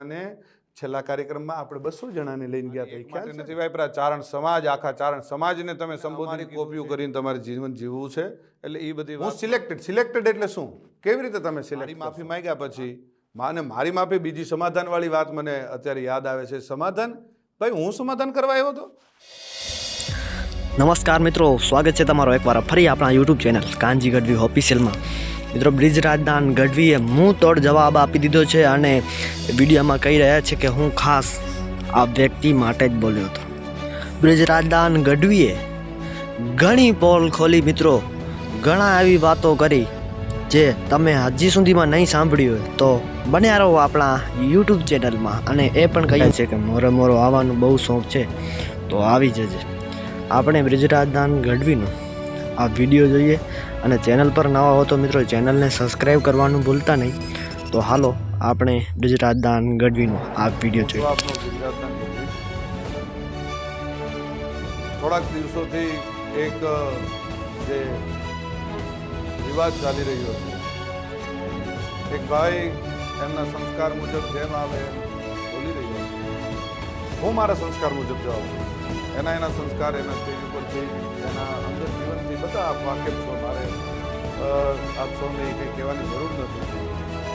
અને છેલ્લા કાર્યક્રમમાં આપણે બસો જણાને લઈને ગયા હતા ખ્યાલ નથી વાપરા ચારણ સમાજ આખા ચારણ સમાજને તમે સંબોધન કોપીઓ કરીને તમારે જીવન જીવવું છે. એટલે એ બધી હું સિલેક્ટેડ સિલેક્ટેડ એટલે શું? કેવી રીતે તમે સિલેક્ટ માફી માંગ્યા પછી માને મારી માફી બીજી સમાધાનવાળી વાત મને અત્યારે યાદ આવે છે. સમાધાન? ભાઈ હું સમાધાન કરવા આવ્યો હતો? નમસ્કાર મિત્રો સ્વાગત છે તમારો એકવાર ફરી આપણા યુટ્યુબ ચેનલ કાનજી ગઢવી ઓફિશિયલમાં મિત્રો, બ્રિજ રાજદાન ગઢવીએ મું તોડ જવાબ આપી દીધો છે અને વિડીયોમાં કહી રહ્યા છે કે હું ખાસ આ વ્યક્તિ માટે જ બોલ્યો હતો. બ્રિજ રાજદાન ગઢવીએ ઘણી પોલ ખોલી મિત્રો, ઘણા એવી વાતો કરી જે તમે હજી સુધીમાં નહીં સાંભળ્યું હોય તો બન્યા રહો આપણા યુટ્યુબ ચેનલમાં અને એ પણ કહીએ છે કે મોરે મોરો આવવાનું બહુ શોખ છે, તો આવી જજે. આપણે બ્રિજરાજદાન ગઢવીનો આ વીડિયો જોઈએ અને ચેનલ પર નવા હો તો મિત્રો ચેનલને સબસ્ક્રાઈબ કરવાનું ભૂલતા નહીં તો હાલો, આપણે બ્રિજરાજદાન ગઢવીનો આ વીડિયો જોઈએ. થોડાક દિવસોથી એક જે વિવાદ ચાલી રહ્યો છે એક ભાઈ એમના સંસ્કાર મુજબ જેમ આવે બોલી રહ્યો છે હું મારા સંસ્કાર મુજબ જવાબ. એના એના સંસ્કાર, એના સ્ટેજ ઉપરથી એના અંદર જીવનથી બધા આપ વાકેફ છો, મારે આપ સૌને એ કંઈ કહેવાની જરૂર નથી.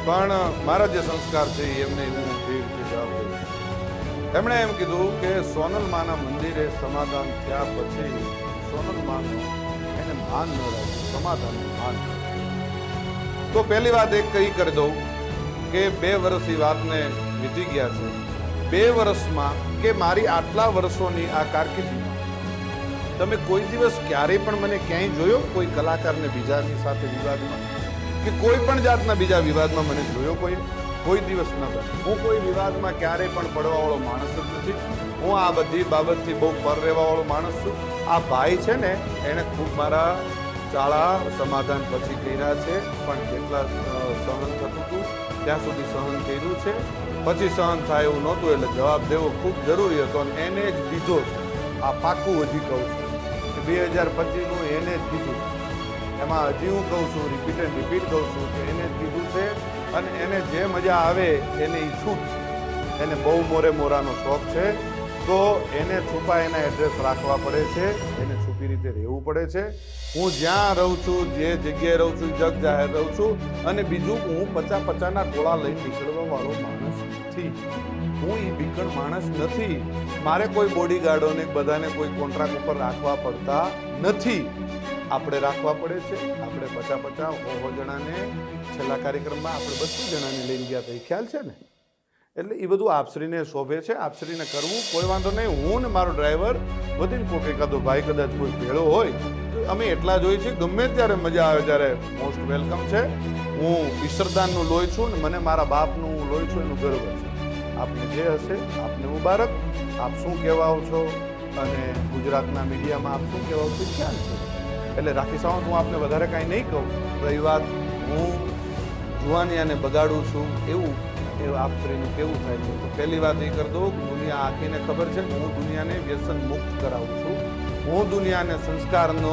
પણ મારા જે સંસ્કાર છે એમને હું એ રીતે જવાબ દઉં એમણે એમ કીધું કે સોનલ માના મંદિરે સમાધાન થયા પછી સોનલ માનું એને માન ન રાખ્યું સમાધાનનું માન તો પહેલી વાત એક કહી કરી દઉં કે બે વર્ષ એ વાતને વીતી ગયા છે. બે વર્ષમાં કે મારી આટલા વર્ષોની આ કારકિર્દીમાં? તમે કોઈ દિવસ ક્યારેય પણ મને ક્યાંય જોયો? કોઈ કલાકારને બીજાની સાથે વિવાદમાં? કે કોઈ પણ જાતના બીજા વિવાદમાં મને જોયો કોઈ? કોઈ દિવસ ન હું કોઈ વિવાદમાં ક્યારેય પણ પડવાવાળો માણસ જ નથી. હું આ બધી બાબતથી બહુ પર રહેવાવાળો માણસ છું. આ ભાઈ છે ને, એણે ખૂબ મારા ચાળા સમાધાન પછી કર્યા છે. પણ કેટલા સહન થતું હતું ત્યાં સુધી સહન કર્યું છે. પછી સહન થાય એવું નહોતું એટલે જવાબ દેવો ખૂબ જરૂરી હતો અને એને જ દીધો આ પાકું હજી કહું છું. બે હજાર પચીસનું એને જ કીધું એમાં હજી હું કહું છું રિપીટ એન્ડ રિપીટ કહું છું કે એને જ કીધું છે અને એને જે મજા આવે એને ઈ છૂટ એને બહુ મોરે મોરાનો શોખ છે. તો એને છુપા એના એડ્રેસ રાખવા પડે છે. એને છુપી રીતે રહેવું પડે છે. હું જ્યાં રહું છું, જે જગ્યાએ રહું છું, જગ જાહેર રહું છું, અને બીજું હું પચા પચાના ટોળા લઈ નીકળવા વાળો માણસ નથી. હું એ બીકણ માણસ નથી. મારે કોઈ બોડીગાર્ડોને બધાને કોઈ કોન્ટ્રાક્ટ ઉપર રાખવા પડતા નથી. આપણે રાખવા પડે છે. આપણે પચા પચા હો જણાને છેલ્લા કાર્યક્રમમાં આપણે બસો જણાને લઈને ગયા હતા. એ ખ્યાલ છે ને? એટલે એ બધું આપશ્રીને શોભે છે, આપશ્રીને કરવું, કોઈ વાંધો નહીં. હું ને મારો ડ્રાઈવર વધીને કોક એકાદો ભાઈ કદાચ કોઈ ભેળો હોય અમે એટલા જ હોઈએ છીએ. ગમે ત્યારે મજા આવે ત્યારે મોસ્ટ વેલકમ છે. હું ઈશ્વરદાનનું લોહી છું ને મને મારા બાપનું લોહી છું, એનું ગર્વ છે. આપને જે હશે, આપને મુબારક. આપ શું કહેવાઓ છો? અને ગુજરાતના મીડિયામાં આપ શું કહેવાઓ છો? ખ્યાલ છે. એટલે રાખી સાવંત, હું આપને વધારે કાંઈ નહીં કહું. રહી વાત હું જુવાનિયાને બગાડું છું, એવું એ આપશ્રીનું કેવું થાય છે? તો પહેલી વાત એ કરી દઉં દુનિયા આખીને ખબર છે કે હું દુનિયાને વ્યસન મુક્ત કરાવું છું. હું દુનિયાને સંસ્કારનો,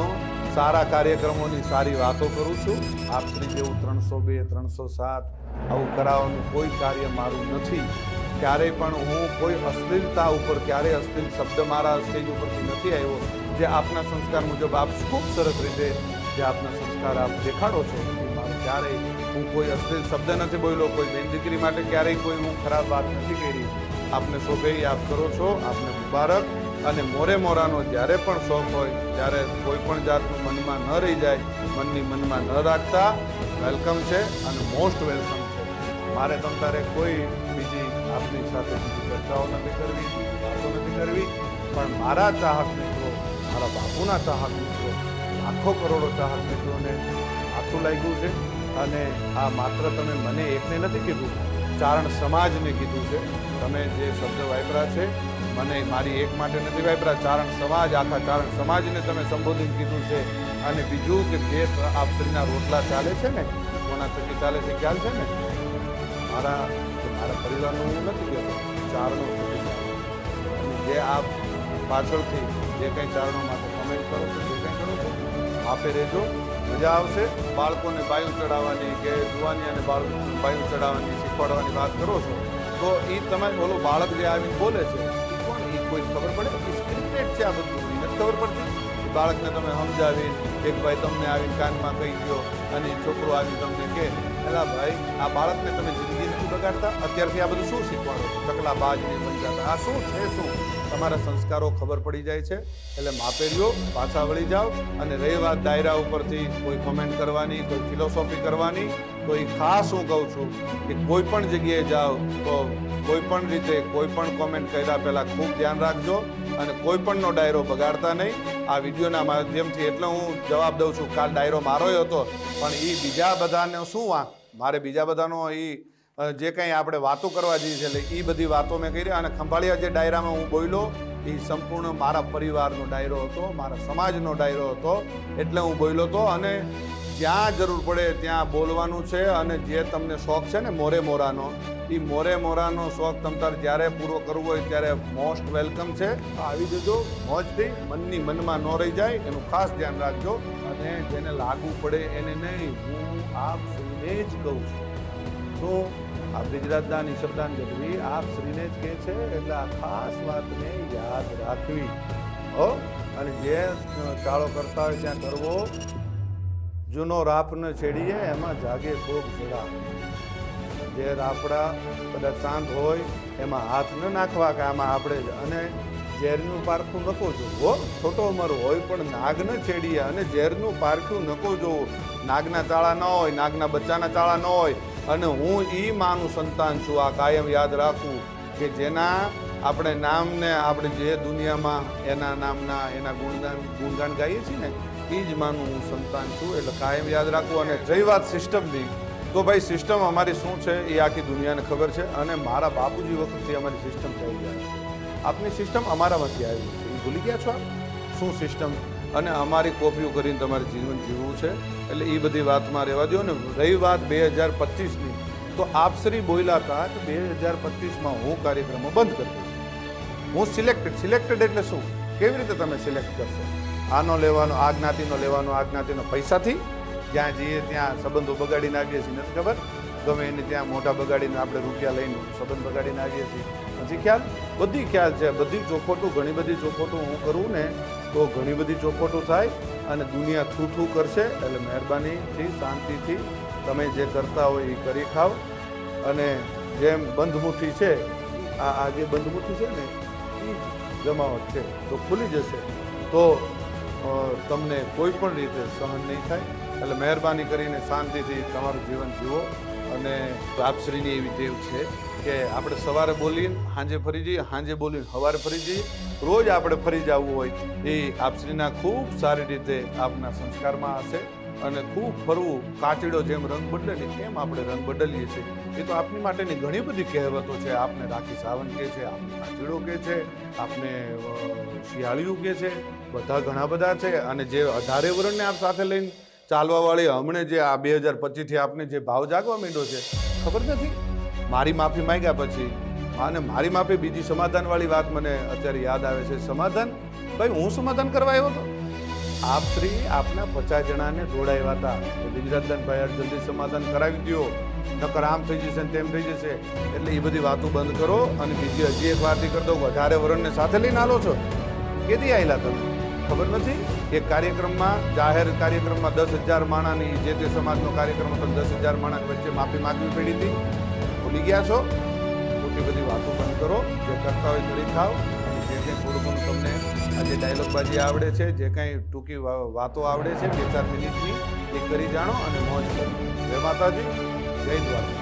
સારા કાર્યક્રમોની સારી વાતો કરું છું. આપ આપશ્રી જેવું ત્રણસો બે, ત્રણસો સાત, આવું કરાવવાનું કોઈ કાર્ય મારું નથી. ક્યારેય પણ હું કોઈ અશ્લીલતા ઉપર, ક્યારેય અશ્લીલ શબ્દ મારા સ્ટેજ ઉપરથી નથી આવ્યો, જે આપના સંસ્કાર મુજબ આપ ખૂબ સરસ રીતે, જે આપના સંસ્કાર આપ દેખાડો છો ક્યારેય હું કોઈ અશ્લીલ શબ્દ નથી બોલ્યો, કોઈ બેન દીકરી માટે ક્યારેય કોઈ હું ખરાબ વાત નથી કરી. આપને શોભે યાદ કરો છો, આપને મુબારક. અને મોરે મોરાનો જ્યારે પણ શોખ હોય, ત્યારે કોઈ પણ જાતનું મનમાં ન રહી જાય, મનની મનમાં ન રાખતા. વેલકમ છે અને મોસ્ટ વેલકમ છે. મારે તમ તારે કોઈ બીજી આપની સાથે ચર્ચાઓ નથી કરવી, વાતો નથી કરવી. પણ મારા ચાહક મિત્રો, મારા બાપુના ચાહક મિત્રો, લાખો કરોડો ચાહક મિત્રોને આખું લાગ્યું છે. અને આ માત્ર તમે મને એકને નથી કીધું, ચારણ સમાજને કીધું છે. તમે જે શબ્દ વાપરા છે, મને મારી એક માટે નથી વાપરા ચારણ સમાજ, આખા ચારણ સમાજને તમે સંબોધિત કીધું છે. અને બીજું કે જે આપના રોટલા ચાલે છે ને, કોના થકી ચાલે છે, ખ્યાલ છે ને? મારા મારા પરિવારનું હું નથી કહેતો ચારણો જે આપ પાછળથી જે કંઈ ચારણો માટે કમેન્ટ કરો છો, જે કંઈ કરો છો, આપે રહેજો. મજા આવશે. બાળકોને બાયું ચડાવવાની કે જુવાની અને બાળકોને બાયું ચડાવવાની શીખવાડવાની વાત કરો છો, તો એ તમે બોલો, બાળક જે આવીને બોલે છે એ કોણ? એ કોઈ ખબર પડે? એ સ્ક્રિપ્ટેડ છે આ બધું. નથી ખબર પડતી બાળકને તમે સમજાવી એક ભાઈ તમને આવીને કાનમાં કહી દો અને છોકરો આવી તમને કે એલા ભાઈ, આ બાળકને તમે જિંદગી નથી બગાડતા. અત્યારથી આ બધું શું શીખવાનું? છો? ચકલા બાજ બની જતા. આ શું છે શું? તમારા સંસ્કારો ખબર પડી જાય છે. એટલે માપે રહ્યો પાછા વળી જાઓ અને રહી વાત દાયરા ઉપરથી કોઈ કોમેન્ટ કરવાની, કોઈ ફિલોસોફી કરવાની એ ખાસ હું કહું છું કે કોઈ પણ જગ્યાએ જાઓ તો કોઈ પણ રીતે કોઈ પણ કોમેન્ટ કર્યા પહેલાં ખૂબ ધ્યાન રાખજો અને કોઈ પણનો ડાયરો બગાડતા નહીં. આ વિડીયોના માધ્યમથી એટલે હું જવાબ દઉં છું, કાલ ડાયરો મારો હતો, પણ એ બીજા બધાને શું વાંક મારે બીજા બધાનો એ જે કંઈ આપણે વાતો કરવા જઈએ છે, એટલે એ બધી વાતો મેં કરી અને ખંભાળિયા જે ડાયરામાં હું બોલ્યો એ સંપૂર્ણ મારા પરિવારનો ડાયરો હતો, મારા સમાજનો ડાયરો હતો, એટલે હું બોલ્યો હતો અને જ્યાં જરૂર પડે ત્યાં બોલવાનું છે અને જે તમને શોખ છે ને મોરે મોરાનો એ મોરે મોરાનો શોખ તમ તાર જ્યારે પૂરો કરવો હોય ત્યારે મોસ્ટ વેલકમ છે. આવી જજો, મોજથી મનની મનમાં ન રહી જાય, એનું ખાસ ધ્યાન રાખજો અને જેને લાગુ પડે એને નહીં, હું આપ શ્રીને જ કહું છું. તો આ ગુજરાતના નિશબ્દાન ગઢવી આપ શ્રીને જ કહે છે એટલે આ ખાસ વાતને યાદ રાખવી. હો? અને જે ચાળો કરતા હોય ત્યાં કરવો. જૂનો રાપ ન છેડીએ, એમાં જાગે ખૂબ જડા જે રાપડા કદાચ શાંત હોય, એમાં હાથ ન નાખવા કે આમાં આપણે જ. અને ઝેરનું પારખું નકો જોવો. છોટો અમારો હોય પણ નાગ ન છેડીએ અને ઝેરનું પારખું નકો જોવો. નાગના ચાળા ન હોય, નાગના બચ્ચાના ચાળા ન હોય. અને હું એ માનું સંતાન છું, આ કાયમ યાદ રાખું કે જેના આપણે નામને, આપણે જે દુનિયામાં એના નામના, એના ગુણગાન ગુણગાન ગાઈએ છીએ ને એ જ માનું હું સંતાન છું. એટલે કાયમ યાદ રાખવું અને જય વાત સિસ્ટમની તો ભાઈ સિસ્ટમ અમારી શું છે? એ આખી દુનિયાને ખબર છે અને મારા બાપુજી વખતથી અમારી સિસ્ટમ થઈ જાય છે આપની સિસ્ટમ અમારામાંથી આવી છે. એ ભૂલી ગયા છો આપ? શું સિસ્ટમ અને અમારી કોપીઓ કરીને તમારે જીવન જીવવું છે. એટલે એ બધી વાતમાં રહેવા દો ને રહી વાત બે હજાર પચીસની, તો આપશ્રી બોયલા હતા કે બે હજાર પચીસમાં હું કાર્યક્રમો બંધ કરી દઈશ હું સિલેક્ટેડ સિલેક્ટેડ એટલે શું? કેવી રીતે તમે સિલેક્ટ કરશો? આનો લેવાનો, આ જ્ઞાતિનો લેવાનો, આ જ્ઞાતિનો પૈસાથી? જ્યાં જઈએ ત્યાં સંબંધો બગાડી નાખીએ છીએ, નથી ખબર? ગમે એને ત્યાં મોઢા બગાડીને આપણે રૂપિયા લઈને સંબંધ બગાડીને આવીએ છીએ. હજી ખ્યાલ? બધી ખ્યાલ છે. બધી ચોખોટું ઘણી બધી ચોખોટું હું કરું ને તો ઘણી બધી ચોખોટું થાય અને દુનિયા થૂ થૂ કરશે. એટલે મહેરબાનીથી, શાંતિથી તમે જે કરતા હોય એ કરી ખાઓ અને જેમ બંધમુઠી છે, આ આ જે બંધમુઠી છે ને, એ જમાવટ છે. તો ખુલી જશે. તો તમને કોઈ પણ રીતે સહન નહીં થાય. એટલે મહેરબાની કરીને શાંતિથી તમારું જીવન જીવો. અને આપશ્રીની એવી ટેવ છે કે આપણે સવારે બોલીને સાંજે ફરી જઈએ સાંજે બોલીને સવારે ફરી જઈએ. રોજ આપણે ફરી જવું હોય એ આપશ્રીના ખૂબ સારી રીતે આપના સંસ્કારમાં હશે અને ખૂબ ફરવું, કાચીડો જેમ રંગ બદલે ને એમ આપણે રંગ બદલીએ છીએ. એ તો આપની માટેની ઘણી બધી કહેવતો છે. આપને રાખી સાવન કહે છે, આપને કાચીડો કહે છે, આપને શિયાળિયું કહે છે, બધા ઘણા બધા છે અને જે અઢારે વર્ણને આપ સાથે લઈને ચાલવા વાળી હમણે જે આ બે હજાર પચીસથી આપને જે ભાવ જાગવા માંડ્યો છે, ખબર નથી? મારી માફી માંગ્યા પછી, અને મારી માફી બીજી સમાધાનવાળી વાત મને અત્યારે યાદ આવે છે. સમાધાન? ભાઈ, હું સમાધાન કરવા આવ્યો હતો આપ શ્રી આપના પચાસ જણાને જોડાયા હતા. તો ગુજરાતદાનભાઈ જલ્દી સમાધાન કરાવી દો નકર આમ થઈ જશે તેમ થઈ જશે. એટલે એ બધી વાતો બંધ કરો અને બીજી હજી એક વાતથી કરી દો વધારે વરણને સાથે લઈને આલો છો. કેદી આવેલા તમે? ખબર નથી? એક કાર્યક્રમમાં જાહેર કાર્યક્રમમાં દસ હજાર માણાની, જે તે સમાજનો કાર્યક્રમ હતો, દસ હજાર માણાની વચ્ચે માફી માગવી પડી હતી. ભૂલી ગયા છો? મોટી બધી વાતો બંધ કરો. જે કરતા હોય કરી ખાઓ જે કંઈ થોડું તમને આજે ડાયલોગબાજી આવડે છે, જે કંઈ ટૂંકી વાતો આવડે છે, બે ચાર મિનિટની એ કરી જાણો અને મોજ કરો. જય માતાજી. જય દ્વારકા.